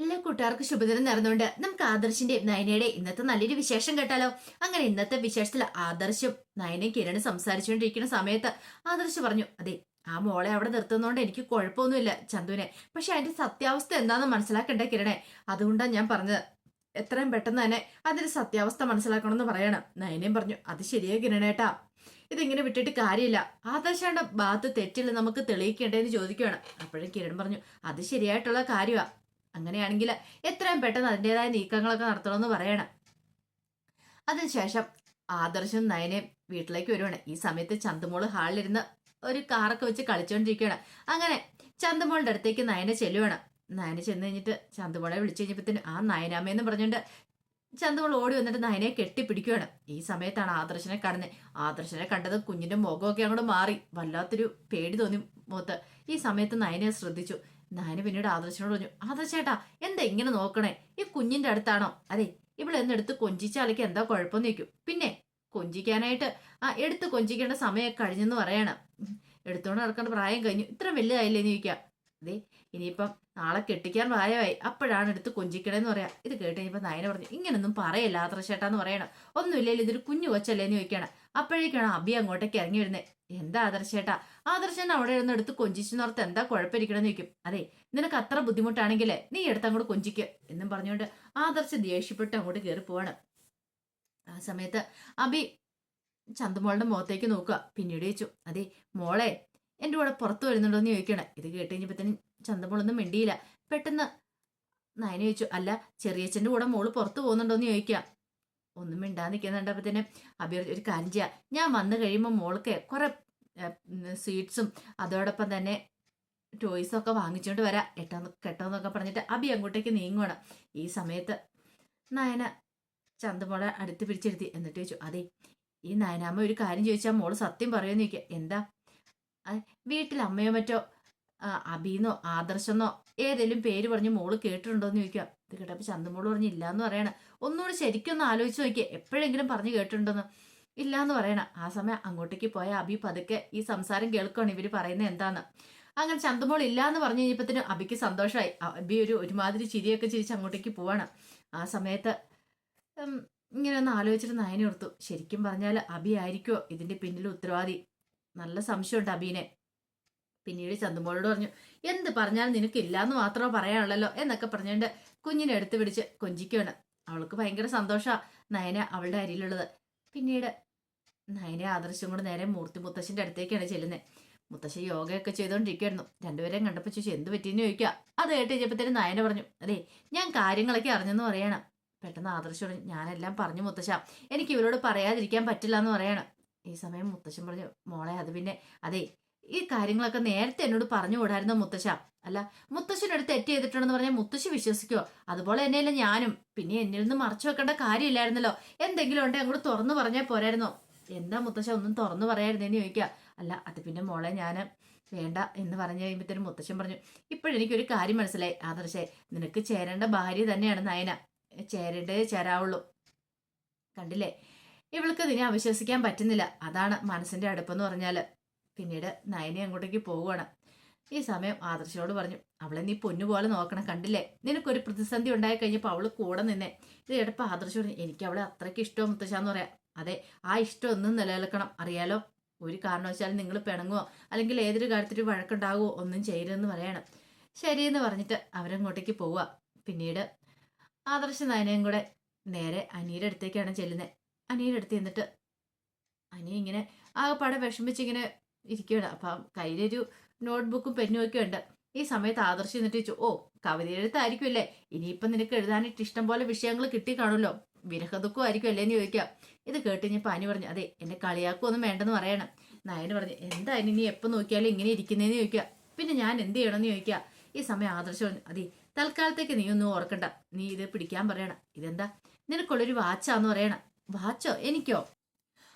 എല്ലാ കൂട്ടുകാർക്കും ശുഭദിനം നേർന്നുകൊണ്ട് നമുക്ക് ആദർശിന്റെ നയനയുടെ ഇന്നത്തെ നല്ലൊരു വിശേഷം കേട്ടാലോ? അങ്ങനെ ഇന്നത്തെ വിശേഷത്തിൽ ആദർശും നയനയും കിരണും സംസാരിച്ചുകൊണ്ടിരിക്കുന്ന സമയത്ത് ആദർശ് പറഞ്ഞു അതെ ആ മോളെ അവിടെ നിർത്തുന്നതുകൊണ്ട് എനിക്ക് കുഴപ്പമൊന്നുമില്ല ചന്തുവിനെ. പക്ഷെ അതിന്റെ സത്യാവസ്ഥ എന്താണെന്ന് മനസ്സിലാക്കണ്ടേ കിരണേ? അതുകൊണ്ടാണ് ഞാൻ പറഞ്ഞത്. എത്രയും പെട്ടെന്ന് തന്നെ അതിന്റെ സത്യാവസ്ഥ മനസ്സിലാക്കണമെന്ന് പറയണം. നയനയും പറഞ്ഞു അത് ശരിയാ കിരണേട്ടാ. ഇതിങ്ങനെ വിട്ടിട്ട് കാര്യമില്ല. ആദർശാണ്ട് ഭാഗത്ത് തെറ്റില്ല നമുക്ക് തെളിയിക്കേണ്ടതെന്ന് ചോദിക്കുകയാണ് അപ്പോഴും കിരൺ പറഞ്ഞു അത് ശരിയായിട്ടുള്ള കാര്യമാ അങ്ങനെയാണെങ്കിൽ എത്രയും പെട്ടെന്ന് അതിന്റെതായ നീക്കങ്ങളൊക്കെ നടത്തണമെന്ന് പറയണം. അതിനുശേഷം ആദർശം നയനയും വീട്ടിലേക്ക് വരുവാണ്. ഈ സമയത്ത് ചന്തുമോൾ ഹാളിലിരുന്ന് ഒരു കാറൊക്കെ വെച്ച് കളിച്ചുകൊണ്ടിരിക്കുകയാണ് അങ്ങനെ ചന്തുമോളുടെ അടുത്തേക്ക് നയന ചെല്ലുവാണ്. നയന ചെന്ന് കഴിഞ്ഞിട്ട് ചന്തുമോളെ വിളിച്ചു കഴിഞ്ഞപ്പത്തിന് ആ നയനാമയെന്ന് പറഞ്ഞുകൊണ്ട് ചന്തുമോൾ ഓടി വന്നിട്ട് നയനയെ കെട്ടിപ്പിടിക്കുകയാണ് ഈ സമയത്താണ് ആദർശനെ കാണുന്നത് ആദർശനെ കണ്ടത് കുഞ്ഞിന്റെ മുഖമൊക്കെ അങ്ങോട്ട് മാറി. വല്ലാത്തൊരു പേടി തോന്നി മുഖത്ത്. ഈ സമയത്ത് നയനെ ശ്രദ്ധിച്ചു. നയന പിന്നീട് ആദർശനോട് പറഞ്ഞു ആദർശേട്ടാ എന്താ ഇങ്ങനെ നോക്കണേ? ഈ കുഞ്ഞിന്റെ അടുത്താണോ? അതെ ഇവിടെ എന്നെടുത്ത് കൊഞ്ചിച്ചാലേക്ക് എന്താ കുഴപ്പം നിൽക്കും പിന്നെ കൊഞ്ചിക്കാനായിട്ട് ആ എടുത്ത് കൊഞ്ചിക്കേണ്ട സമയം കഴിഞ്ഞെന്ന് പറയണം. എടുത്തോണ്ട് നടക്കേണ്ട പ്രായം കഴിഞ്ഞു. ഇത്ര വലുതായില്ലേ വലുതായില്ലേന്ന് ചോദിക്കാം. അതെ ഇനിയിപ്പം നാളെ കെട്ടിക്കാൻ പ്രായമായി. അപ്പോഴാണ് എടുത്ത് കൊഞ്ചിക്കണേന്ന് പറയാ. ഇത് കേട്ട് കഴിഞ്ഞപ്പോൾ നയന പറഞ്ഞു ഇങ്ങനൊന്നും പറയല്ല ആദർശേട്ടാന്ന് പറയണം. ഒന്നുമില്ലല്ലോ ഇതൊരു കുഞ്ഞു കൊച്ചല്ലേന്ന് ചോദിക്കണം. അപ്പോഴേക്കാണ് അബി അങ്ങോട്ടേക്ക് ഇറങ്ങി വരുന്നത് എന്താ ആദർശേട്ടാ? ആദർശൻ അവിടെ ഇരുന്ന് എടുത്ത് കൊഞ്ചിച്ചെന്നോർത്ത് എന്താ കുഴപ്പമിരിക്കണമെന്ന് ചോദിക്കും. അതെ നിനക്ക് അത്ര ബുദ്ധിമുട്ടാണെങ്കിൽ നീ എടുത്ത് കൊഞ്ചിക്ക് എന്നും പറഞ്ഞുകൊണ്ട് ആദർശ് ദേഷ്യപ്പെട്ട് അങ്ങോട്ട് കയറി പോവാണ്. ആ സമയത്ത് അബി ചന്തുമോളുടെ മുഖത്തേക്ക് നോക്കുക. പിന്നീട് ചോദിച്ചു അതെ മോളെ എന്റെ കൂടെ പുറത്തു വരുന്നുണ്ടോ എന്ന് ചോദിക്കണേ ഇത് കേട്ട് കഴിഞ്ഞപ്പോഴത്തേനും ചന്തമോളൊന്നും മിണ്ടിയില്ല. പെട്ടെന്ന് നയന ചോദിച്ചു അല്ല ചെറിയച്ഛന്റെ കൂടെ മോൾ പുറത്തു പോകുന്നുണ്ടോ എന്ന് ചോദിക്കാം ഒന്നും മിണ്ടാ അപ്പം തന്നെ ഒരു- ഒരു കാര്യം ചെയ്യാം. ഞാൻ വന്നു കഴിയുമ്പോൾ മോൾക്ക് കുറേ സ്വീറ്റ്സും അതോടൊപ്പം തന്നെ ടോയ്സും ഒക്കെ വാങ്ങിച്ചുകൊണ്ട് വരാം. എട്ടോ കെട്ടോന്നൊക്കെ പറഞ്ഞിട്ട് അബി അങ്ങോട്ടേക്ക് നീങ്ങുവാണ്. ഈ സമയത്ത് നയന ചന്തമോളെ അടുത്ത് പിടിച്ചെടുത്തി എന്നിട്ട് ചോദിച്ചു അതെ ഈ നയനാമ്മ ഒരു കാര്യം ചോദിച്ചാൽ മോൾ സത്യം പറയുമെന്ന് ചോദിക്കുക. എന്താ? വീട്ടിൽ അമ്മയോ മറ്റോ അബീന്നോ ആദർശെന്നോ ഏതെങ്കിലും പേര് പറഞ്ഞ് മോൾ കേട്ടിട്ടുണ്ടോ എന്ന് ചോദിക്കുക. ഇത് കേട്ടപ്പോൾ ചന്തമോൾ പറഞ്ഞ് ഇല്ലയെന്ന് പറയണ. ഒന്നുകൂടി ശരിക്കൊന്ന് ആലോചിച്ച് നോക്കിയേ എപ്പോഴെങ്കിലും പറഞ്ഞു കേട്ടിട്ടുണ്ടെന്ന്. ഇല്ല പറയണ. ആ സമയം അങ്ങോട്ടേക്ക് പോയ അബി പതുക്കെ ഈ സംസാരം കേൾക്കുകയാണ് ഇവർ പറയുന്നത് എന്താന്ന്. അങ്ങനെ ചന്തമോൾ ഇല്ല എന്ന് പറഞ്ഞു കഴിഞ്ഞപ്പത്തിന് അബിക്ക് സന്തോഷമായി അബി ഒരു ഒരുമാതിരി ചിരിയൊക്കെ ചിരിച്ച് അങ്ങോട്ടേക്ക് പോവാണ്. ആ സമയത്ത് ഇങ്ങനെ ഒന്ന് ആലോചിച്ചിട്ട് നയനെ ഓർത്തു. ശരിക്കും പറഞ്ഞാൽ അബി ആയിരിക്കുമോ ഇതിന്റെ പിന്നിൽ ഉത്തരവാദി? നല്ല സംശയമുണ്ട് അബീനെ. പിന്നീട് ചന്തുമോളോട് പറഞ്ഞു എന്ത് പറഞ്ഞാലും നിനക്കില്ല എന്ന് മാത്രമേ പറയാനുള്ളല്ലോ എന്നൊക്കെ പറഞ്ഞുകൊണ്ട് കുഞ്ഞിനെ എടുത്തു പിടിച്ച് കൊഞ്ചിക്കുകയാണ് അവൾക്ക് ഭയങ്കര സന്തോഷമാണ് നയന അവളുടെ അരിയിലുള്ളത്. പിന്നീട് നയന ആദർശം കൂടെ നേരെ മൂർത്തി മുത്തശ്ശന്റെ അടുത്തേക്കാണ് ചെല്ലുന്നത് മുത്തശ്ശി യോഗയൊക്കെ ചെയ്തുകൊണ്ടിരിക്കുകയായിരുന്നു രണ്ടുപേരെയും കണ്ടപ്പോൾ ചോദിച്ചു എന്ത് പറ്റിയെന്ന് ചോദിക്കുക അത് കേട്ട് കഴിഞ്ഞപ്പോഴത്തേനും നയന പറഞ്ഞു അതെ ഞാൻ കാര്യങ്ങളൊക്കെ അറിഞ്ഞെന്ന് പറയണം. പെട്ടെന്ന് ആദർശം പറഞ്ഞു ഞാനെല്ലാം പറഞ്ഞു മുത്തശ്ശ. എനിക്ക് ഇവരോട് പറയാതിരിക്കാൻ പറ്റില്ല എന്ന് പറയണം. ഈ സമയം മുത്തശ്ശൻ പറഞ്ഞു മോളെ അത് പിന്നെ അതെ ഈ കാര്യങ്ങളൊക്കെ നേരത്തെ എന്നോട് പറഞ്ഞു കൂടായിരുന്നു മുത്തശ്ശ? അല്ല മുത്തശ്ശനൊരു തെറ്റ് ചെയ്തിട്ടുണ്ടെന്ന് പറഞ്ഞാൽ മുത്തശ്ശി വിശ്വസിക്കുമോ അതുപോലെ തന്നെയല്ല ഞാനും. പിന്നെ എന്നിൽ നിന്ന് മറച്ചു വെക്കേണ്ട കാര്യമില്ലായിരുന്നല്ലോ. എന്തെങ്കിലും ഉണ്ടെങ്കിൽ അങ്ങോട്ട് തുറന്നു പറഞ്ഞാൽ പോരായിരുന്നോ? എന്താ മുത്തശ്ശ ഒന്നും തുറന്നു പറയായിരുന്നേന്ന് ചോദിക്കുക. അല്ല അത് പിന്നെ മോളെ ഞാൻ വേണ്ട എന്ന് പറഞ്ഞു കഴിയുമ്പോഴത്തേനും മുത്തശ്ശൻ പറഞ്ഞു ഇപ്പോഴെനിക്കൊരു കാര്യം മനസ്സിലായി. ആദർശേ നിനക്ക് ചേരേണ്ട ഭാര്യ തന്നെയാണ് നയന. ചേരേണ്ടേ ചേരാവുള്ളൂ. കണ്ടില്ലേ? ഇവൾക്ക് നിന്നെ അവിശ്വസിക്കാൻ പറ്റുന്നില്ല. അതാണ് മനസ്സിന്റെ അടുപ്പെന്ന് പറഞ്ഞാൽ. പിന്നീട് നയനെ അങ്ങോട്ടേക്ക് പോവുകയാണ്. ഈ സമയം ആദർശയോട് പറഞ്ഞു അവളെ നീ പൊന്നു പോലെ നോക്കണം കണ്ടില്ലേ? നിനക്കൊരു പ്രതിസന്ധി ഉണ്ടായി കഴിഞ്ഞപ്പോൾ അവൾ കൂടെ നിന്നെ. ഇത് ആദർശം പറഞ്ഞു എനിക്ക് അവളെ അത്രയ്ക്ക് ഇഷ്ടം മുത്തശ്ശാന്ന് പറയാം. അതെ ആ ഇഷ്ടം ഒന്നും നിലനിൽക്കണം. അറിയാലോ? ഒരു കാരണവശാലും നിങ്ങൾ പിണങ്ങുവോ? അല്ലെങ്കിൽ ഏതൊരു കാര്യത്തിൽ വഴക്കുണ്ടാകുമോ ഒന്നും ചെയ്യരുതെന്ന് പറയണം. ശരിയെന്ന് പറഞ്ഞിട്ട് അവരങ്ങോട്ടേക്ക് പോവുക. പിന്നീട് ആദർശ നയനയും കൂടെ നേരെ അനിയുടെ അടുത്തേക്കാണ് ചെല്ലുന്നത് അനിയുടെ അടുത്ത് ചെന്നിട്ട് അനി ഇങ്ങനെ ആകെപ്പാടെ വിഷമിച്ചിങ്ങനെ ഇരിക്കുകയാണ്. അപ്പം കയ്യിലൊരു നോട്ട്ബുക്കും പെന്നും ഒക്കെ ഉണ്ട്. ഈ സമയത്ത് ആദർശം എന്നിട്ട് ചോദിച്ചു ഓ കവിത എഴുത്തായിരിക്കുമല്ലേ ഇനിയിപ്പം നിനക്ക് എഴുതാനായിട്ട് ഇഷ്ടം പോലെ വിഷയങ്ങൾ കിട്ടി കാണുമല്ലോ. വിരഹദുഃഖം ആയിരിക്കും അല്ലേ? എന്ന് ചോദിക്കാം. ഇത് കേട്ട് ഞാൻ പാനി പറഞ്ഞു അതെ എന്നെ കളിയാക്കുമൊന്നും വേണ്ടെന്ന് പറയണം. നായന് പറഞ്ഞു എന്തായാലും ഇനി എപ്പോൾ നോക്കിയാലും ഇങ്ങനെ ഇരിക്കുന്നതെന്ന് ചോദിക്കുക. പിന്നെ ഞാൻ എന്ത് ചെയ്യണമെന്ന് ചോദിക്കുക. ഈ സമയം ആദർശം പറഞ്ഞു അതെ തൽക്കാലത്തേക്ക് നീ ഒന്നും ഓർക്കണ്ട. നീ ഇത് പിടിക്കാൻ പറയണം. ഇതെന്താ? നിനക്കുള്ളൊരു വാച്ചാന്ന് പറയണം. വാച്ചോ? എനിക്കോ?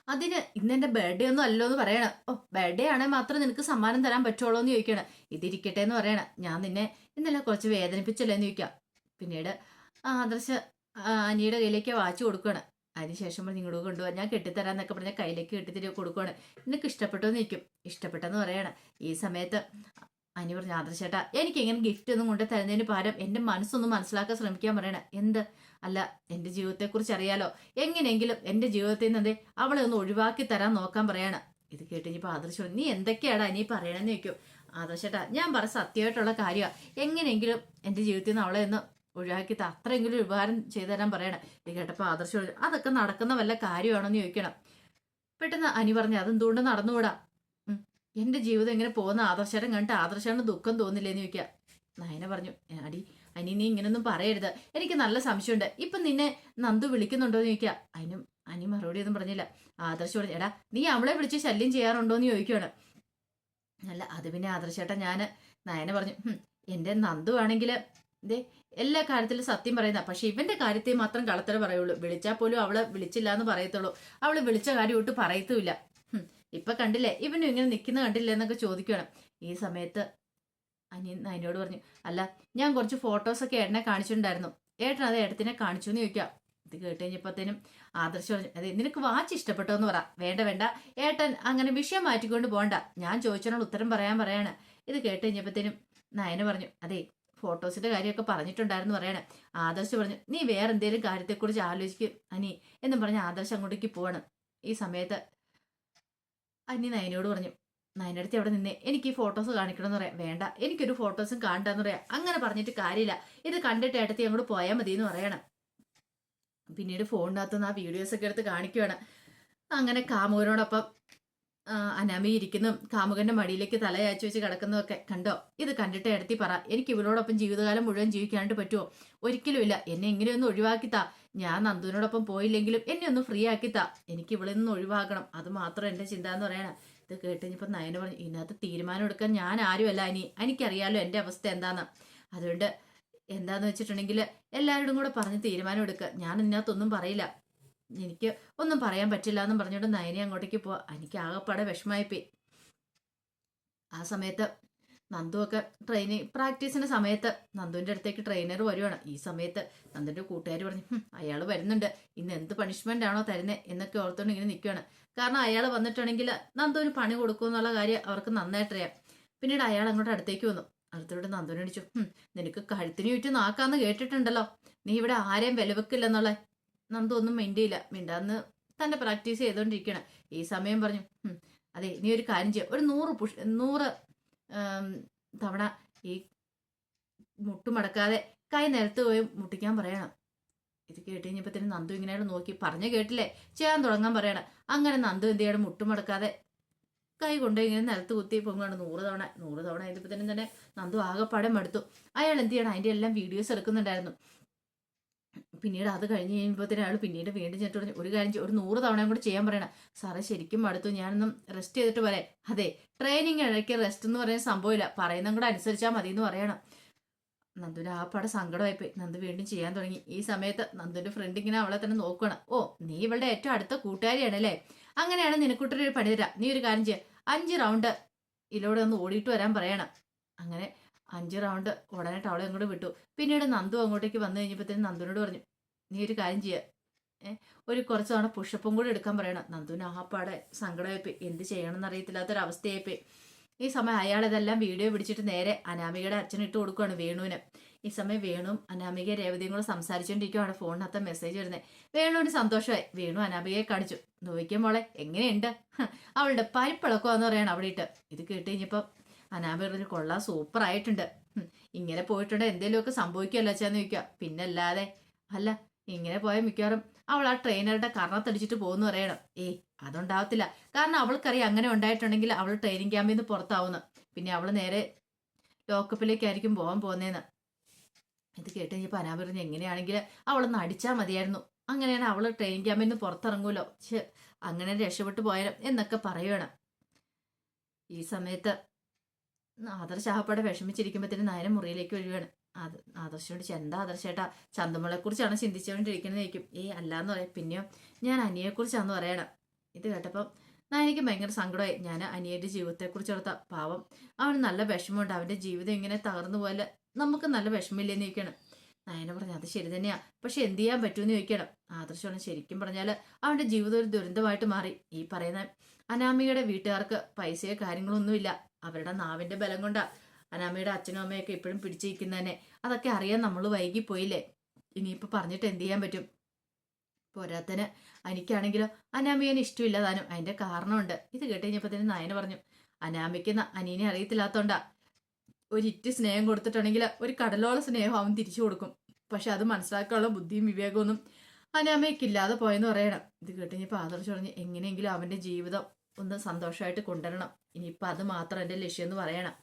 അതിന് ഇന്ന് എന്റെ ബർത്ത്ഡേ ഒന്നും അല്ലോ എന്ന് പറയണം. ഓ ബർത്ത്ഡേ ആണെങ്കിൽ മാത്രം നിനക്ക് സമ്മാനം തരാൻ പറ്റുള്ളൂ എന്ന് ചോദിക്കണം. ഇതിരിക്കട്ടെ എന്ന് പറയണം. ഞാൻ നിന്നെ ഇന്നലെ കുറച്ച് വേദനിപ്പിച്ചല്ലേ എന്ന് ചോദിക്കാം. പിന്നീട് ആദർശ അനിയുടെ കയ്യിലേക്ക് വാച്ച് കൊടുക്കുകയാണ് അതിനുശേഷം നിങ്ങളോട് കൊണ്ടുപോകാൻ ഞാൻ കെട്ടിത്തരാം എന്നൊക്കെ പറഞ്ഞാൽ കയ്യിലേക്ക് കെട്ടിത്തരി കൊടുക്കുകയാണ് നിനക്ക് ഇഷ്ടപ്പെട്ടോ നിൽക്കും ഇഷ്ടപ്പെട്ടെന്ന് പറയണം. ഈ സമയത്ത് അനി പറഞ്ഞു ആദർശേട്ടാ എനിക്ക് ഇങ്ങനെ ഗിഫ്റ്റ് ഒന്നും കൊണ്ട് തരുന്നതിന് പകരം എന്റെ മനസ്സൊന്നും മനസ്സിലാക്കാൻ ശ്രമിക്കാൻ പറയണ. എന്ത്? അല്ല എന്റെ ജീവിതത്തെക്കുറിച്ച് അറിയാലോ. എങ്ങനെയെങ്കിലും എന്റെ ജീവിതത്തിൽ നിന്ന് അവളെ ഒന്ന് ഒഴിവാക്കി തരാൻ നോക്കാൻ പറയണം. ഇത് കേട്ട് ഇനിയിപ്പോൾ ആദർശ് പറഞ്ഞു, നീ എന്തൊക്കെയാടാ ഇനി പറയണമെന്ന് ചോദിക്കും. ആദർശേട്ടാ ഞാൻ പറ സത്യമായിട്ടുള്ള കാര്യമാണ് എങ്ങനെയെങ്കിലും എന്റെ ജീവിതത്തിൽ നിന്ന് അവളെ ഒന്ന് ഒഴിവാക്കി അത്രയെങ്കിലും ഉപകാരം ചെയ്തു തരാൻ പറയണം. ഇത് കേട്ടപ്പോൾ ആദർശ് അതൊക്കെ നടക്കുന്ന വല്ല കാര്യമാണോന്ന് ചോദിക്കണം. പെട്ടെന്ന് അനി പറഞ്ഞു അതെന്തുകൊണ്ട് നടന്നുകൂടാ. എന്റെ ജീവിതം ഇങ്ങനെ പോകുന്ന ആദർശേട്ടൻ കണ്ടിട്ട് ആദർശേട്ടന് ദുഃഖം തോന്നില്ലേന്ന് ചോദിക്കുക നയന പറഞ്ഞു അടി അനി നീ ഇങ്ങനൊന്നും പറയരുത്. എനിക്ക് നല്ല സംശയമുണ്ട്. ഇപ്പം നിന്നെ നന്ദു വിളിക്കുന്നുണ്ടോ എന്ന് ചോദിക്കുക അതിനും അനി മറുപടി ഒന്നും പറഞ്ഞില്ല. ആദർശ് പറഞ്ഞു എടാ നീ അവളെ വിളിച്ച് ശല്യം ചെയ്യാറുണ്ടോ എന്ന് ചോദിക്കുകയാണ് അല്ല അത് പിന്നെ ആദർശേട്ടൻ ഞാൻ നയന പറഞ്ഞു എന്റെ നന്ദു ആണെങ്കിൽ ഇതേ എല്ലാ കാര്യത്തിലും സത്യം പറയുന്ന പക്ഷെ ഇവന്റെ കാര്യത്തെ മാത്രം കളത്തര പറയുള്ളൂ. വിളിച്ചാൽ പോലും അവളെ വിളിച്ചില്ല എന്ന് പറയത്തുള്ളൂ. അവൾ വിളിച്ച കാര്യം ഒട്ട് പറയത്തുമില്ല. ഇപ്പൊ കണ്ടില്ലേ? ഇവനും ഇങ്ങനെ നിൽക്കുന്ന കണ്ടില്ലേ എന്നൊക്കെ ചോദിക്കുകയാണ് ഈ സമയത്ത് അനിയൻ അതിനോട് പറഞ്ഞു അല്ല ഞാൻ കുറച്ച് ഫോട്ടോസൊക്കെ ഏട്ടനെ കാണിച്ചിട്ടുണ്ടായിരുന്നു. ഏട്ടൻ അത് ഏട്ടത്തിനെ കാണിച്ചു എന്ന് ചോദിക്കാം ഇത് കേട്ട് കഴിഞ്ഞപ്പോഴത്തേനും ആദർശ് പറഞ്ഞു അതെ നിനക്ക് വാച്ച് ഇഷ്ടപ്പെട്ടോ എന്ന് പറ. വേണ്ട വേണ്ട. ഏട്ടൻ അങ്ങനെ വിഷയം മാറ്റിക്കൊണ്ട് പോകണ്ട ഞാൻ ചോദിച്ചതിനോട് ഉത്തരം പറയാൻ പറയാണ്. ഇത് കേട്ട് കഴിഞ്ഞപ്പോഴത്തേനും നയന പറഞ്ഞു അതെ ഫോട്ടോസിന്റെ കാര്യമൊക്കെ പറഞ്ഞിട്ടുണ്ടായിരുന്നു പറയണേ. ആദർശ് പറഞ്ഞു നീ വേറെ എന്തെങ്കിലും കാര്യത്തെക്കുറിച്ച് ആലോചിക്കും അനി എന്നും പറഞ്ഞ് ആദർശ് അങ്ങോട്ടേക്ക് പോവാണ്. ഈ സമയത്ത് അനി നയനോട് പറഞ്ഞു നയനടുത്ത് അവിടെ നിന്നേ? എനിക്ക് ഈ ഫോട്ടോസ് കാണിക്കണം എന്ന് പറയാം. വേണ്ട എനിക്കൊരു ഫോട്ടോസും കാണണ്ടെന്ന് പറയാം. അങ്ങനെ പറഞ്ഞിട്ട് കാര്യമില്ല. ഇത് കണ്ടിട്ട് ഏട്ടത്തി അങ്ങോട്ട് പോയാൽ മതി എന്ന് പറയണം. പിന്നീട് ഫോണിനകത്തുനിന്ന് ആ വീഡിയോസ് ഒക്കെ എടുത്ത് കാണിക്കുവാണ്. അങ്ങനെ കാമൂരിനോടൊപ്പം അനാമി ഇരിക്കുന്നു. കാമുകന്റെ മടിയിലേക്ക് തലയാച്ചു വെച്ച് കിടക്കുന്നതൊക്കെ കണ്ടോ? ഇത് കണ്ടിട്ട് എടുത്തി പറ. എനിക്ക് ഇവളോടൊപ്പം ജീവിതകാലം മുഴുവൻ ജീവിക്കാണ്ട് പറ്റുമോ ഒരിക്കലും ഇല്ല. എന്നെ എങ്ങനെയൊന്നും ഒഴിവാക്കിത്താ ഞാൻ നന്ദുവിനോടൊപ്പം പോയില്ലെങ്കിലും എന്നെ ഒന്ന് ഫ്രീ ആക്കിത്താ എനിക്ക് ഇവിടെ നിന്ന് ഒഴിവാക്കണം അത് മാത്രം എന്റെ ചിന്ത എന്ന് പറയണം. ഇത് കേട്ടുകഴിഞ്ഞപ്പോൾ നയന പറഞ്ഞു ഇതിനകത്ത് തീരുമാനം എടുക്കാൻ ഞാൻ ആരുമല്ല അനി എനിക്കറിയാലോ എന്റെ അവസ്ഥ എന്താന്ന്. അതുകൊണ്ട് എന്താന്ന് വെച്ചിട്ടുണ്ടെങ്കിൽ എല്ലാവരോടും കൂടെ പറഞ്ഞ് തീരുമാനം എടുക്കുക ഞാൻ ഇതിനകത്തൊന്നും പറയില്ല. എനിക്ക് ഒന്നും പറയാൻ പറ്റില്ല എന്നും പറഞ്ഞുകൊണ്ട് നയനെ അങ്ങോട്ടേക്ക് പോവാ. എനിക്ക് ആകെപ്പാടെ വിഷമായിപ്പോയി ആ സമയത്ത് നന്ദുവൊക്കെ ട്രെയിനിങ് പ്രാക്ടീസിന്റെ സമയത്ത് നന്ദുവിന്റെ അടുത്തേക്ക് ട്രെയിനർ വരുവാണ്. ഈ സമയത്ത് നന്ദുവിന്റെ കൂട്ടുകാർ പറഞ്ഞു അയാൾ വരുന്നുണ്ട്. ഇന്ന് എന്ത് പണിഷ്മെന്റ് ആണോ തരുന്നത് എന്നൊക്കെ ഓർത്തുകൊണ്ട് ഇങ്ങനെ നിൽക്കുകയാണ് കാരണം അയാൾ വന്നിട്ടുണ്ടെങ്കിൽ നന്ദു ഒരു പണി കൊടുക്കും എന്നുള്ള കാര്യം അവർക്ക് നന്നായിട്ടറിയാം പിന്നീട് അയാൾ അങ്ങോട്ട് അടുത്തേക്ക് വന്നു. അടുത്തോട്ട് നന്ദുവിനെ അടിച്ചു നിനക്ക് കഴുത്തിന് ചുറ്റും നാക്കാന്ന് കേട്ടിട്ടുണ്ടല്ലോ. നീ ഇവിടെ ആരെയും വിലവെക്കില്ലെന്നുള്ള. നന്ദു ഒന്നും മിണ്ടിയില്ല. മിണ്ടാന്ന് തന്റെ പ്രാക്ടീസ് ചെയ്തുകൊണ്ടിരിക്കണം ഈ സമയം പറഞ്ഞു അതെ നീ ഒരു കാര്യം ചെയ്യാം. ഒരു നൂറ് പുഷ് നൂറ് തവണ ഈ മുട്ടുമടക്കാതെ കൈ നിരത്ത് പോയി മുട്ടിക്കാൻ പറയണം. ഇത് കേട്ട് തന്നെ നന്ദു ഇങ്ങനെ നോക്കി. പറഞ്ഞു കേട്ടില്ലേ? ചെയ്യാൻ തുടങ്ങാൻ പറയണം. അങ്ങനെ നന്ദു എന്ത് ചെയ്യണം? മുട്ടുമടക്കാതെ കൈ കൊണ്ട് ഇങ്ങനെ നിലത്ത് കുത്തി പൊങ്ങാണ് നൂറ് തവണ നൂറ് തവണ ആയതിപ്പോ തന്നെ നന്ദു ആകെപ്പാടെ മടുത്തു. അയാൾ എന്ത് ചെയ്യണം? അതിന്റെ എല്ലാം വീഡിയോസ് എടുക്കുന്നുണ്ടായിരുന്നു. പിന്നീട് അത് കഴിഞ്ഞ് കഴിയുമ്പോഴത്തേനും അയാൾ പിന്നീട് വീണ്ടും ചെന്നിട്ട് പറഞ്ഞു ഒരു കാര്യം ഒരു നൂറ് തവണയും കൂടി ചെയ്യാൻ പറയണം. സാറേ ശരിക്കും മടുത്തു. ഞാനൊന്നും റെസ്റ്റ് ചെയ്തിട്ട് പറയാം അതെ ട്രെയിനിങ് ഇടയ്ക്ക് റെസ്റ്റ് എന്ന് പറയുന്ന സംഭവമില്ല. പറയുന്നതും കൂടെ അനുസരിച്ചാൽ മതി എന്ന് പറയണം. നന്ദുവിന് ആ പാടെ സങ്കടമായിപ്പോയി. നന്ദു വീണ്ടും ചെയ്യാൻ തുടങ്ങി. ഈ സമയത്ത് നന്ദുവിന്റെ ഫ്രണ്ട് ഇങ്ങനെ അവളെ തന്നെ നോക്കണം ഓ നീ ഇവളുടെ ഏറ്റവും അടുത്ത കൂട്ടുകാരിയാണല്ലേ? അങ്ങനെയാണ് നിനക്കൂട്ടൊരു ഒരു പണി തരാം നീ ഒരു കാര്യം ചെയ്യുക അഞ്ച് റൗണ്ട് ഇതിലൂടെ ഒന്ന് ഓടിയിട്ട് വരാൻ പറയണം. അങ്ങനെ അഞ്ച് റൗണ്ട് ഉടനെ ടവളെ അങ്ങോട്ട് വിട്ടു. പിന്നീട് നന്ദു അങ്ങോട്ടേക്ക് വന്നു കഴിഞ്ഞപ്പോഴത്തേനും നന്ദുനോട് പറഞ്ഞു നീ ഒരു കാര്യം ചെയ്യുക ഒരു കുറച്ച് തവണ പുഷപ്പും കൂടി എടുക്കാൻ പറയണം. നന്ദുവിന് ആഹാപ്പാടെ സങ്കടമായിപ്പോയി. എന്ത് ചെയ്യണമെന്ന് അറിയത്തില്ലാത്തൊരവസ്ഥയായിപ്പോയി ഈ സമയം അയാൾ ഇതെല്ലാം വീഡിയോ പിടിച്ചിട്ട് നേരെ അനാമികയുടെ അച്ഛൻ ഇട്ട് കൊടുക്കുകയാണ് വേണുവിന്. ഈ സമയം വേണുവും അനാമിക രേവതിയും കൂടെ സംസാരിച്ചുകൊണ്ടിരിക്കുവാണ് ഫോണിനകത്ത് മെസ്സേജ് വരുന്നത് വേണുവിന് സന്തോഷമായി. വേണു അനാമികയെ കാണിച്ചു. നോക്കിയ മോളെ എങ്ങനെയുണ്ട്? അവളുടെ പരിപ്പിളക്കുവാന്ന് പറയാണ് അവിടെ ഇട്ട് ഇത് കേട്ട് കഴിഞ്ഞപ്പം അനാമിക പറഞ്ഞു കൊള്ളാം സൂപ്പർ ആയിട്ടുണ്ട്. ഇങ്ങനെ പോയിട്ടുണ്ട് എന്തെങ്കിലുമൊക്കെ സംഭവിക്കുമല്ലോ അച്ഛാന്ന് ചോദിക്കുക. പിന്നല്ലാതെ അല്ല ഇങ്ങനെ പോയ മിക്കവാറും അവൾ ആ ട്രെയിനറുടെ കർണത്തടിച്ചിട്ട് പോകുന്നു പറയണം. ഏയ് അതുണ്ടാവത്തില്ല. കാരണം അവൾക്കറിയാം അങ്ങനെ ഉണ്ടായിട്ടുണ്ടെങ്കിൽ അവൾ ട്രെയിനിങ് ക്യാമ്പിൽ നിന്ന് പുറത്താവുന്നു. പിന്നെ അവൾ നേരെ ലോക്കപ്പിലേക്കായിരിക്കും പോകാൻ പോകുന്നതെന്ന് ഇത് കേട്ട് കഴിഞ്ഞപ്പോൾ അനാ പറഞ്ഞു എങ്ങനെയാണെങ്കിൽ അവളൊന്ന് അടിച്ചാൽ മതിയായിരുന്നു. അങ്ങനെയാണ് അവൾ ട്രെയിനിങ് ക്യാമ്പിൽ നിന്ന് പുറത്തിറങ്ങുമല്ലോ ഛെ അങ്ങനെ രക്ഷപ്പെട്ടു പോയാലും എന്നൊക്കെ പറയണം ഈ സമയത്ത് ആദർശ ആഹപ്പാടെ വിഷമിച്ചിരിക്കുമ്പോഴത്തേനും നയനം മുറിയിലേക്ക് ഒഴിവാണ് അത് ആദർശോട് എന്താ ആദർശേട്ടാ ചന്തുമളെ കുറിച്ചാണ് ചിന്തിച്ചുകൊണ്ടിരിക്കുന്നതായിരിക്കും ഏ അല്ലാന്ന് പറയാം. പിന്നെയോ? ഞാൻ അനിയെക്കുറിച്ചാന്ന് പറയണം. ഇത് കേട്ടപ്പം നയനയ്ക്ക് ഭയങ്കര സങ്കടമായി. ഞാൻ അനിയന്റെ ജീവിതത്തെക്കുറിച്ച് ഓർത്ത പാവം അവന് നല്ല വിഷമമുണ്ട്. അവന്റെ ജീവിതം ഇങ്ങനെ തകർന്നു പോലെ നമുക്ക് നല്ല വിഷമില്ലെന്ന് ചോദിക്കണം. നയന പറഞ്ഞു അത് ശരി തന്നെയാ. പക്ഷെ എന്ത് ചെയ്യാൻ പറ്റുമെന്ന് ചോദിക്കണം. ആദർശമാണ് ശരിക്കും പറഞ്ഞാൽ അവന്റെ ജീവിതം ഒരു ദുരന്തമായിട്ട് മാറി. ഈ പറയുന്ന അനാമികയുടെ വീട്ടുകാർക്ക് പൈസയോ കാര്യങ്ങളോ ഒന്നുമില്ല. അവരുടെ നാവിന്റെ ബലം കൊണ്ടാ. അനാമയുടെ അച്ഛനും അമ്മയൊക്കെ ഇപ്പോഴും പിടിച്ചിരിക്കുന്നതന്നെ. അതൊക്കെ അറിയാൻ നമ്മൾ വൈകിപ്പോയില്ലേ? ഇനിയിപ്പോൾ പറഞ്ഞിട്ട് എന്ത് ചെയ്യാൻ പറ്റും? പോരാത്തന് എനിക്കാണെങ്കിലോ അനാമിയന് ഇഷ്ടമില്ല താനും അതിന്റെ കാരണമുണ്ട്. ഇത് കേട്ട് കഴിഞ്ഞപ്പോൾ തന്നെ നായന പറഞ്ഞു അനാമിക്ക് അനീനെ അറിയത്തില്ലാത്തോണ്ടാ. ഒരിറ്റ് സ്നേഹം കൊടുത്തിട്ടുണ്ടെങ്കിൽ ഒരു കടലോള സ്നേഹം അവൻ തിരിച്ചു കൊടുക്കും. പക്ഷെ അത് മനസ്സിലാക്കാനുള്ള ബുദ്ധിയും വിവേകമൊന്നും അനാമയ്ക്കില്ലാതെ പോയെന്ന് പറയണം. ഇത് കേട്ട് കഴിഞ്ഞപ്പോൾ ആദർശ് പറഞ്ഞ് എങ്ങനെയെങ്കിലും അവന്റെ ജീവിതം ഒന്ന് സന്തോഷമായിട്ട് കൊണ്ടുവരണം. ഇനിയിപ്പോൾ അത് മാത്രം എന്റെ ലക്ഷ്യം എന്ന് പറയണം.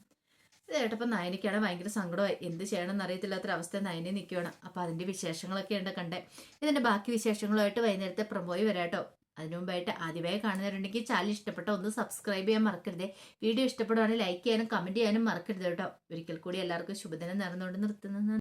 ഇത് കേട്ടപ്പോൾ നയനിക്കാണ് ഭയങ്കര സങ്കടമായി. എന്ത് ചെയ്യണമെന്ന് അറിയത്തില്ലാത്തൊരവസ്ഥ നയനെ നിൽക്കുകയാണ് അപ്പോൾ അതിന്റെ വിശേഷങ്ങളൊക്കെ ഉണ്ട് കണ്ടേ. ഇതിന്റെ ബാക്കി വിശേഷങ്ങളുമായിട്ട് വൈകുന്നേരത്തെ പ്രമോയി വരാട്ടോ അതിനു മുമ്പായിട്ട് ആദ്യമായി കാണുന്നവരുണ്ടെങ്കിൽ ചാനൽ ഇഷ്ടപ്പെട്ട ഒന്ന് സബ്സ്ക്രൈബ് ചെയ്യാൻ മറക്കരുതേ. വീഡിയോ ഇഷ്ടപ്പെടുവാണെങ്കിൽ ലൈക്ക് ചെയ്യാനും കമന്റ് ചെയ്യാനും മറക്കരുത് കേട്ടോ. ഒരിക്കൽ കൂടി എല്ലാവർക്കും ശുഭദിനം നേർന്നുകൊണ്ട് നിർത്തുന്നു.